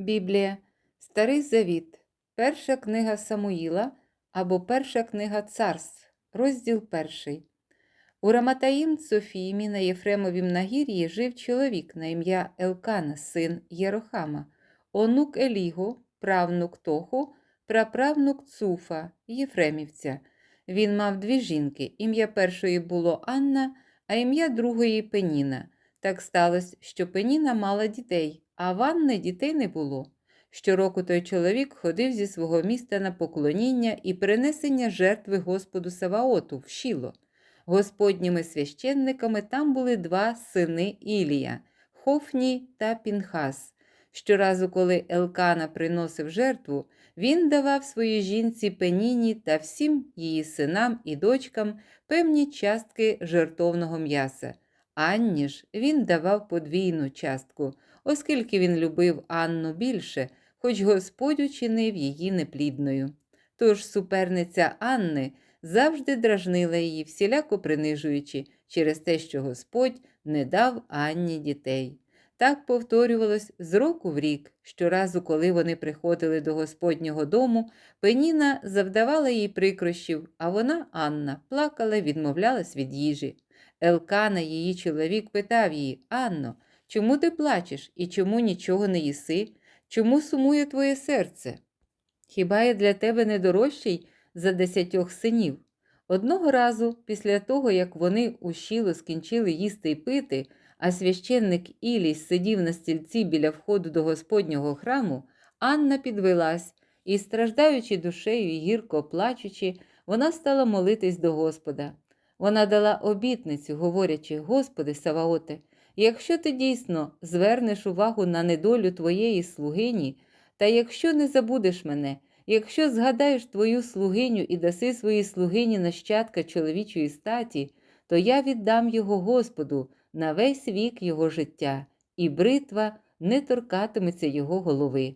Біблія, Старий Завіт, Перша книга Самуїла або Перша книга Царств, розділ перший. У Раматаїм Софіїмі на Єфремовім нагір'ї жив чоловік на ім'я Елкана, син Єрохама, онук Еліго, правнук Тоху, праправнук Цуфа, Єфремівця. Він мав дві жінки. Ім'я першої було Анна, а ім'я другої Пеніна. Так сталося, що Пеніна мала дітей, а в Анни дітей не було. Щороку той чоловік ходив зі свого міста на поклоніння і перенесення жертви Господу Саваоту в Шіло. Господніми священниками там були два сини Ілія Хофні та Пінхас. Щоразу, коли Елкана приносив жертву, він давав своїй жінці Пеніні та всім її синам і дочкам певні частки жертовного м'яса. Анні ж він давав подвійну частку, оскільки він любив Анну більше, хоч Господь учинив її неплідною. Тож суперниця Анни завжди дражнила її, всіляко принижуючи через те, що Господь не дав Анні дітей. Так повторювалось з року в рік. Щоразу, коли вони приходили до Господнього дому, Пеніна завдавала їй прикрощів, а вона, Анна, плакала відмовлялась від їжі. Елкана, її чоловік, питав її: Анно, чому ти плачеш і чому нічого не їси? Чому сумує твоє серце? Хіба я для тебе не дорожчий за десятьох синів? Одного разу, після того, як вони у щіло скінчили їсти й пити, а священник Ілій сидів на стільці біля входу до Господнього храму, Анна підвелась і, страждаючи душею і гірко плачучи, вона стала молитись до Господа. Вона дала обітницю, говорячи: Господи, Саваоте, якщо ти дійсно звернеш увагу на недолю твоєї слугині, та якщо не забудеш мене, якщо згадаєш твою слугиню і даси своїй слугині нащадка чоловічої статі, то я віддам його Господу на весь вік його життя, і бритва не торкатиметься його голови.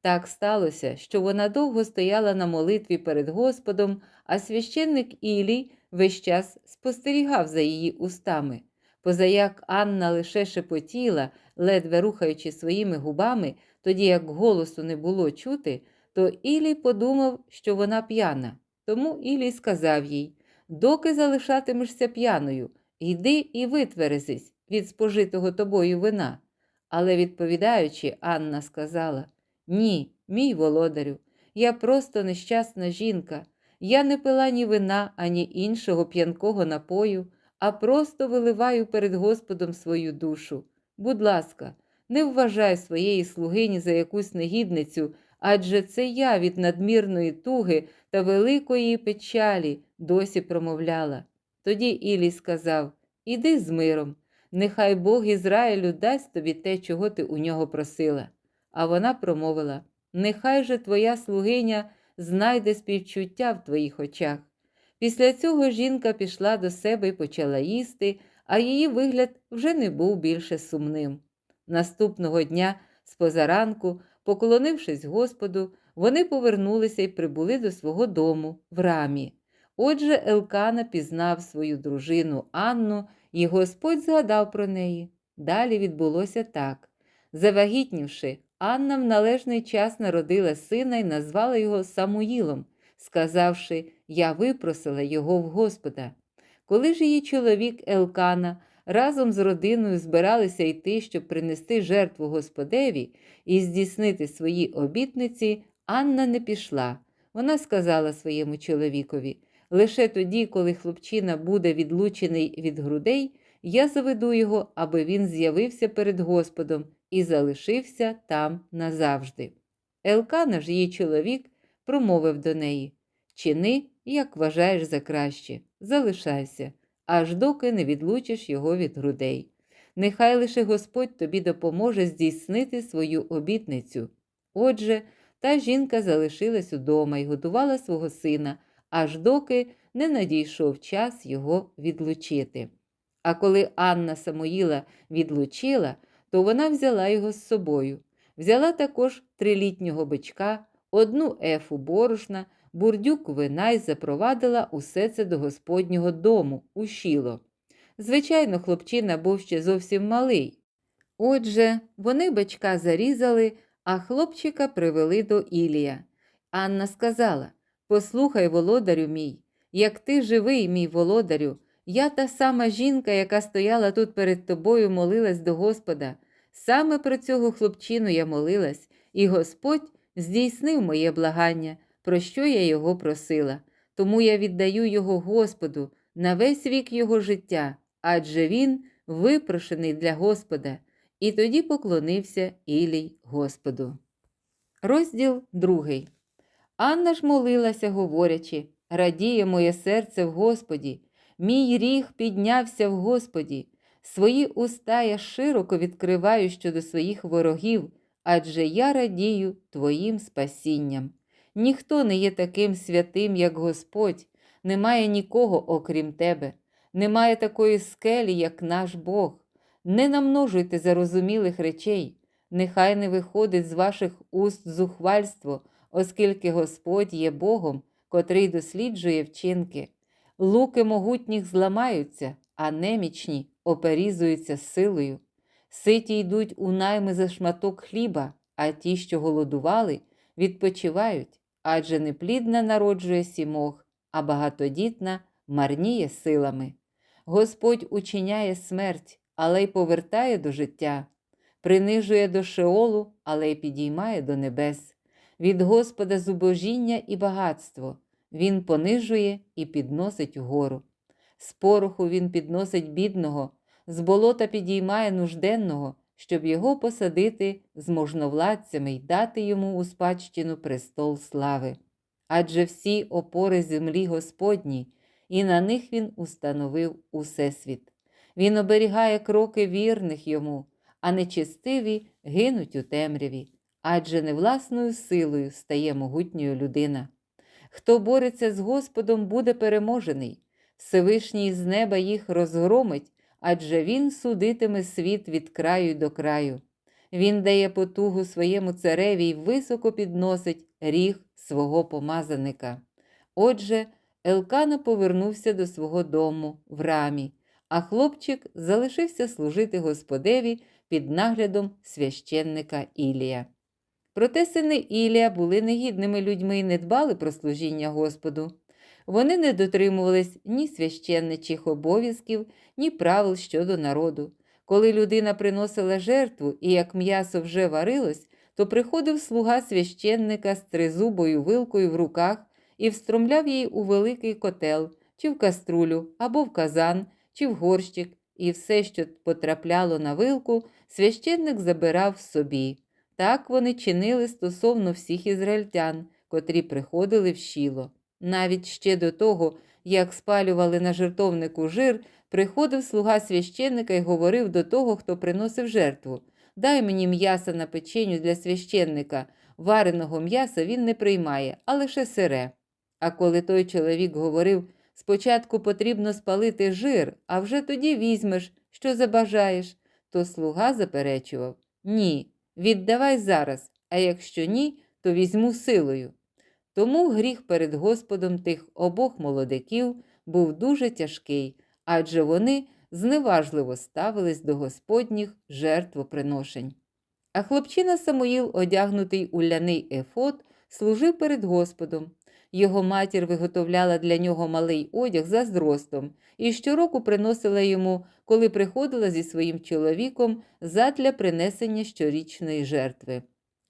Так сталося, що вона довго стояла на молитві перед Господом, а священник Ілій весь час спостерігав за її устами. Позаяк Анна лише шепотіла, ледве рухаючи своїми губами, тоді як голосу не було чути, то Ілій подумав, що вона п'яна. Тому Ілій сказав їй: Доки залишатимешся п'яною, йди і витверезись від спожитого тобою вина. Але, відповідаючи, Анна сказала: Ні, мій володарю, я просто нещасна жінка. Я не пила ні вина, ані іншого п'янкого напою, а просто виливаю перед Господом свою душу. Будь ласка, не вважай своєї слугині за якусь негідницю, адже це я від надмірної туги та великої печалі досі промовляла. Тоді Ілій сказав: Іди з миром, нехай Бог Ізраїлю дасть тобі те, чого ти у нього просила. А вона промовила: Нехай же твоя слугиня знайде співчуття в твоїх очах. Після цього жінка пішла до себе і почала їсти, а її вигляд вже не був більше сумним. Наступного дня, з позаранку, поклонившись Господу, вони повернулися і прибули до свого дому в рамі. Отже, Елкана пізнав свою дружину Анну, і Господь згадав про неї. Далі відбулося так. Завагітнівши, Анна в належний час народила сина і назвала його Самуїлом, сказавши, я випросила його в Господа. Коли ж її чоловік Елкана разом з родиною збиралися йти, щоб принести жертву Господеві і здійснити свої обітниці, Анна не пішла. Вона сказала своєму чоловікові: лише тоді, коли хлопчина буде відлучений від грудей, я заведу його, аби він з'явився перед Господом і залишився там назавжди. Елкана ж її чоловік промовив до неї Чини, як вважаєш за краще, залишайся, аж доки не відлучиш його від грудей. Нехай лише Господь тобі допоможе здійснити свою обітницю. Отже, та жінка залишилась удома і годувала свого сина, аж доки не надійшов час його відлучити. А коли Анна Самоїла відлучила, то вона взяла його з собою. Взяла також трилітнього бичка, одну ефу борошна, бурдюк вина й запровадила усе це до Господнього дому у щіло. Звичайно, хлопчина був ще зовсім малий. Отже, вони бичка зарізали, а хлопчика привели до Ілія. Анна сказала: Послухай, володарю мій, як ти живий, мій володарю, я та сама жінка, яка стояла тут перед тобою, молилась до Господа. Саме про цього хлопчину я молилась, і Господь здійснив моє благання, про що я його просила. Тому я віддаю його Господу на весь вік його життя, адже він випрошений для Господа. І тоді поклонився Ілій Господу. Розділ другий. Анна ж молилася, говорячи: Радіє моє серце в Господі, мій ріг піднявся в Господі. Свої уста я широко відкриваю щодо своїх ворогів, адже я радію Твоїм спасінням. Ніхто не є таким святим, як Господь, немає нікого, окрім Тебе, немає такої скелі, як наш Бог. Не намножуйте зарозумілих речей, нехай не виходить з ваших уст зухвальство, оскільки Господь є Богом, котрий досліджує вчинки. Луки могутніх зламаються, а немічні оперізуються силою. Ситі йдуть у найми за шматок хліба, а ті, що голодували, відпочивають, адже неплідна народжує сімох, а багатодітна марніє силами. Господь учиняє смерть, але й повертає до життя, принижує до шеолу, але й підіймає до небес. Від Господа зубожіння і багатство, Він понижує і підносить угору. З пороху Він підносить бідного, з болота підіймає нужденного, щоб його посадити з можновладцями й дати йому у спадщину престол слави. Адже всі опори землі Господні, і на них він установив усесвіт. Він оберігає кроки вірних йому, а нечестиві гинуть у темряві, адже не власною силою стає могутньою людина. Хто бореться з Господом, буде переможений, Всевишній з неба їх розгромить, адже Він судитиме світ від краю до краю. Він дає потугу своєму цареві й високо підносить ріг свого помазаника. Отже, Елкана повернувся до свого дому в рамі, а хлопчик залишився служити Господеві під наглядом священника Ілія. Проте сини Ілія були негідними людьми і не дбали про служіння Господу. Вони не дотримувались ні священничих обов'язків, ні правил щодо народу. Коли людина приносила жертву і як м'ясо вже варилось, то приходив слуга священника з тризубою вилкою в руках і встромляв її у великий котел, чи в каструлю, або в казан, чи в горщик, і все, що потрапляло на вилку, священник забирав собі. Так вони чинили стосовно всіх ізраїльтян, котрі приходили в щіло. Навіть ще до того, як спалювали на жертовнику жир, приходив слуга священника і говорив до того, хто приносив жертву. Дай мені м'яса на печеню для священника. Вареного м'яса він не приймає, а лише сире. А коли той чоловік говорив, спочатку потрібно спалити жир, а вже тоді візьмеш, що забажаєш, то слуга заперечував Ні, віддавай зараз, а якщо ні, то візьму силою. Тому гріх перед Господом тих обох молодиків був дуже тяжкий, адже вони зневажливо ставились до Господніх жертвоприношень. А хлопчина Самуїл, одягнутий у ляний ефот, служив перед Господом. Його матір виготовляла для нього малий одяг за зростом і щороку приносила йому, коли приходила зі своїм чоловіком задля принесення щорічної жертви.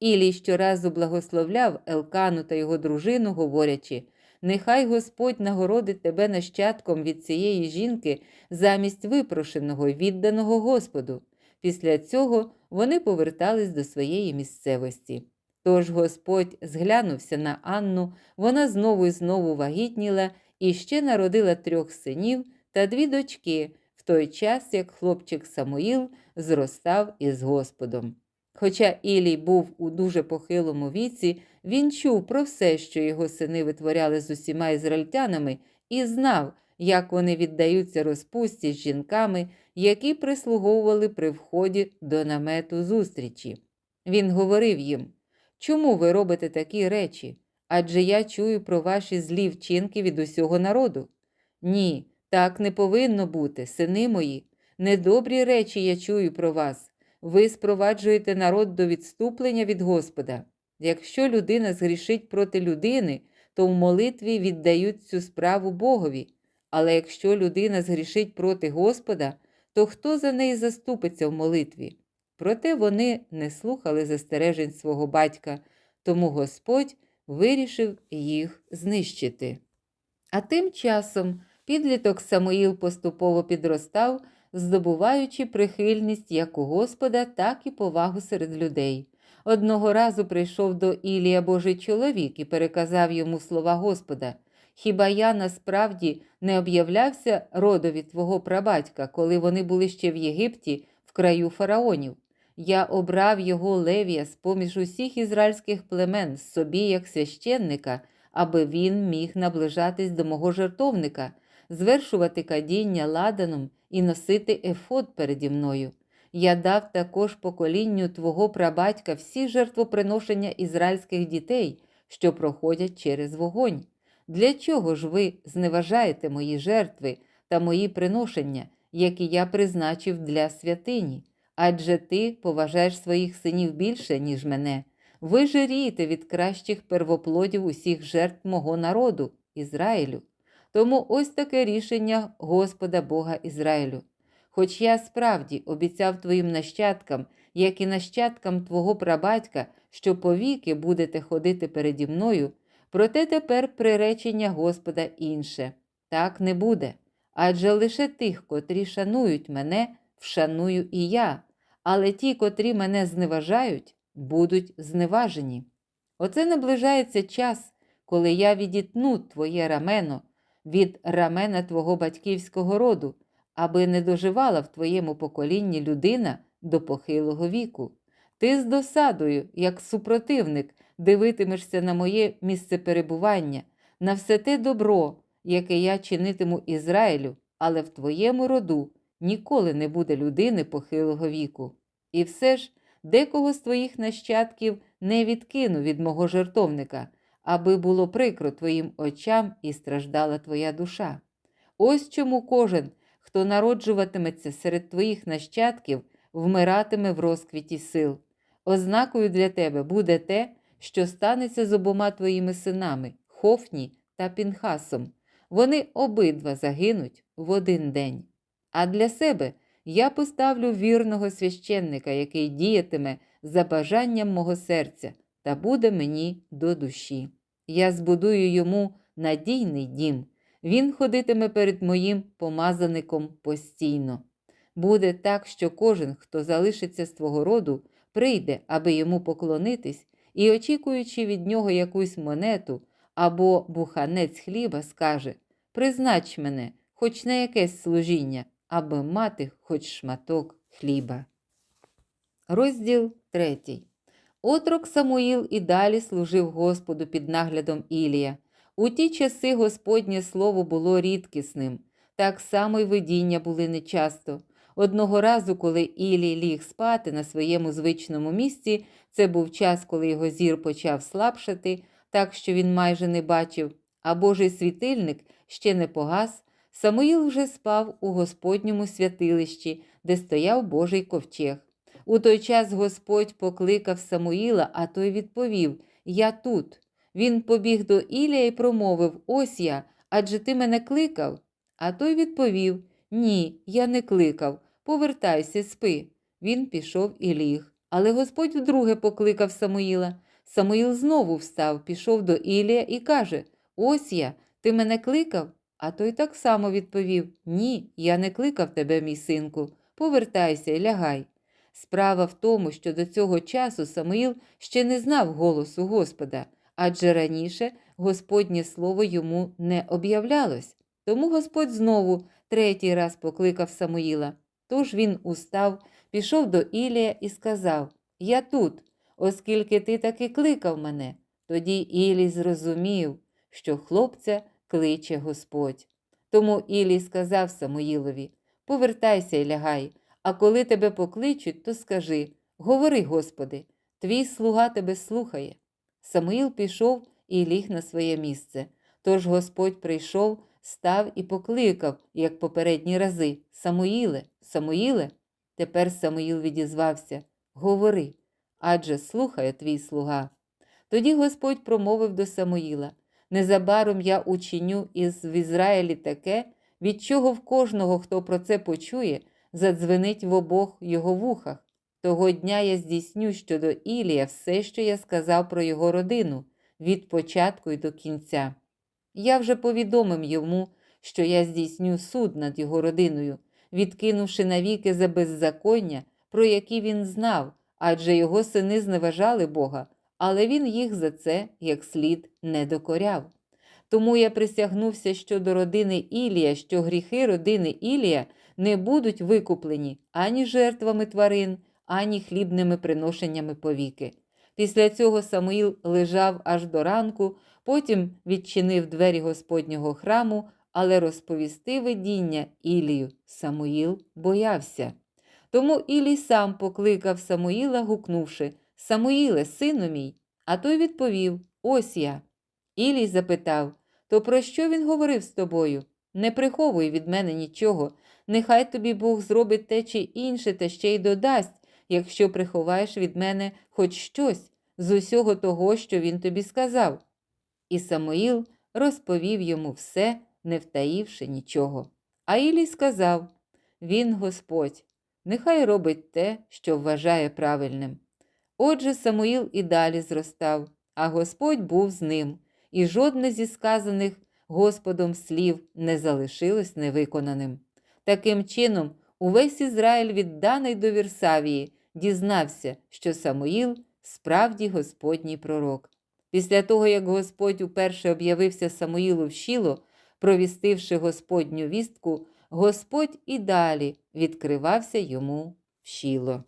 Ілій щоразу благословляв Елкану та його дружину, говорячи Нехай Господь нагородить тебе нащадком від цієї жінки замість випрошеного відданого Господу. Після цього вони повертались до своєї місцевості. Тож Господь зглянувся на Анну, вона знову і знову вагітніла і ще народила трьох синів та дві дочки, в той час як хлопчик Самуїл зростав із Господом. Хоча Ілій був у дуже похилому віці, він чув про все, що його сини витворяли з усіма ізраїльтянами, і знав, як вони віддаються розпусті з жінками, які прислуговували при вході до намету зустрічі. Він говорив їм Чому ви робите такі речі? Адже я чую про ваші злі вчинки від усього народу. Ні, так не повинно бути, сини мої. Недобрі речі я чую про вас. Ви спроваджуєте народ до відступлення від Господа. Якщо людина згрішить проти людини, то в молитві віддають цю справу Богові. Але якщо людина згрішить проти Господа, то хто за неї заступиться в молитві? Проте вони не слухали застережень свого батька, тому Господь вирішив їх знищити. А тим часом підліток Самуїл поступово підростав, здобуваючи прихильність як у Господа, так і повагу серед людей. Одного разу прийшов до Ілія Божий чоловік і переказав йому слова Господа. Хіба я насправді не об'являвся родові твого прабатька, коли вони були ще в Єгипті, в краю фараонів? Я обрав його Левія з поміж усіх ізраїльських племен собі як священника, аби він міг наближатись до мого жертовника, звершувати кадіння ладаном і носити ефод переді мною. Я дав також поколінню твого прабатька всі жертвоприношення ізраїльських дітей, що проходять через вогонь. Для чого ж ви зневажаєте мої жертви та мої приношення, які я призначив для святині? Адже ти поважаєш своїх синів більше, ніж мене. Ви жирієте від кращих первоплодів усіх жертв мого народу, Ізраїлю. Тому ось таке рішення Господа Бога Ізраїлю. Хоч я справді обіцяв твоїм нащадкам, як і нащадкам твого прабатька, що повіки будете ходити переді мною, проте тепер приречення Господа інше. Так не буде. Адже лише тих, котрі шанують мене, вшаную і я, але ті, котрі мене зневажають, будуть зневажені. Оце наближається час, коли я відітну твоє рамено від рамена твого батьківського роду, аби не доживала в твоєму поколінні людина до похилого віку. Ти з досадою, як супротивник, дивитимешся на моє місце перебування, на все те добро, яке я чинитиму Ізраїлю, але в твоєму роду ніколи не буде людини похилого віку. І все ж декого з твоїх нащадків не відкину від мого жертовника, аби було прикро твоїм очам і страждала твоя душа. Ось чому кожен, хто народжуватиметься серед твоїх нащадків, вмиратиме в розквіті сил. Ознакою для тебе буде те, що станеться з обома твоїми синами, Хофні та Пінхасом. Вони обидва загинуть в один день. А для себе я поставлю вірного священника, який діятиме за бажанням мого серця та буде мені до душі. Я збудую йому надійний дім, він ходитиме перед моїм помазаником постійно. Буде так, що кожен, хто залишиться з твого роду, прийде, аби йому поклонитись, і, очікуючи від нього якусь монету або буханець хліба, скаже Признач мене, хоч на якесь служіння, аби мати хоч шматок хліба. Розділ 3. Отрок Самуїл і далі служив Господу під наглядом Ілія. У ті часи Господнє слово було рідкісним, так само й видіння були нечасто. Одного разу, коли Ілій ліг спати на своєму звичному місці, це був час, коли його зір почав слабшати, так що він майже не бачив, а Божий світильник ще не погас. Самуїл вже спав у Господньому святилищі, де стояв Божий ковчег. У той час Господь покликав Самуїла, а той відповів: Я тут. Він побіг до Ілія і промовив: Ось я, адже ти мене кликав. А той відповів: Ні, я не кликав. Повертайся, спи. Він пішов і ліг. Але Господь вдруге покликав Самуїла. Самуїл знову встав, пішов до Ілія і каже: Ось я, ти мене кликав? А той так само відповів: Ні, я не кликав тебе, мій синку. Повертайся і лягай. Справа в тому, що до цього часу Самуїл ще не знав голосу Господа, адже раніше Господнє слово йому не об'являлось. Тому Господь знову третій раз покликав Самуїла. Тож він устав, пішов до Ілія і сказав: Я тут, оскільки ти таки кликав мене. Тоді Ілій зрозумів, що хлопця кличе Господь. Тому Ілій сказав Самуїлові: Повертайся і лягай, а коли тебе покличуть, то скажи Говори, Господи, твій слуга тебе слухає. Самуїл пішов і ліг на своє місце. Тож Господь прийшов, став і покликав, як попередні рази Самуїле, Самуїле. Тепер Самуїл відізвався Говори, адже слухає твій слуга. Тоді Господь промовив до Самуїла Незабаром я учиню із в Ізраїлі таке, від чого в кожного, хто про це почує, задзвенить в обох його вухах. Того дня я здійсню щодо Ілія все, що я сказав про його родину, від початку й до кінця. Я вже повідомив йому, що я здійсню суд над його родиною, відкинувши навіки за беззаконня, про які він знав, адже його сини зневажали Бога, але він їх за це як слід не докоряв. Тому я присягнувся щодо родини Ілія, що гріхи родини Ілія не будуть викуплені ані жертвами тварин, ані хлібними приношеннями повіки. Після цього Самуїл лежав аж до ранку, потім відчинив двері Господнього храму, але розповісти видіння Ілію Самуїл боявся. Тому Ілій сам покликав Самуїла, гукнувши Самуїле, сину мій. А той відповів Ось я. Ілій запитав То про що він говорив з тобою? Не приховуй від мене нічого. Нехай тобі Бог зробить те чи інше, та ще й додасть, якщо приховаєш від мене хоч щось з усього того, що він тобі сказав. І Самуїл розповів йому все, не втаївши нічого. А Ілій сказав Він Господь, нехай робить те, що вважає правильним. Отже, Самуїл і далі зростав, а Господь був з ним, і жодне зі сказаних Господом слів не залишилось невиконаним. Таким чином, увесь Ізраїль, відданий до Вірсавії, дізнався, що Самуїл справді Господній пророк. Після того, як Господь уперше об'явився Самуїлу в Шіло, провістивши Господню вістку, Господь і далі відкривався йому в Шіло.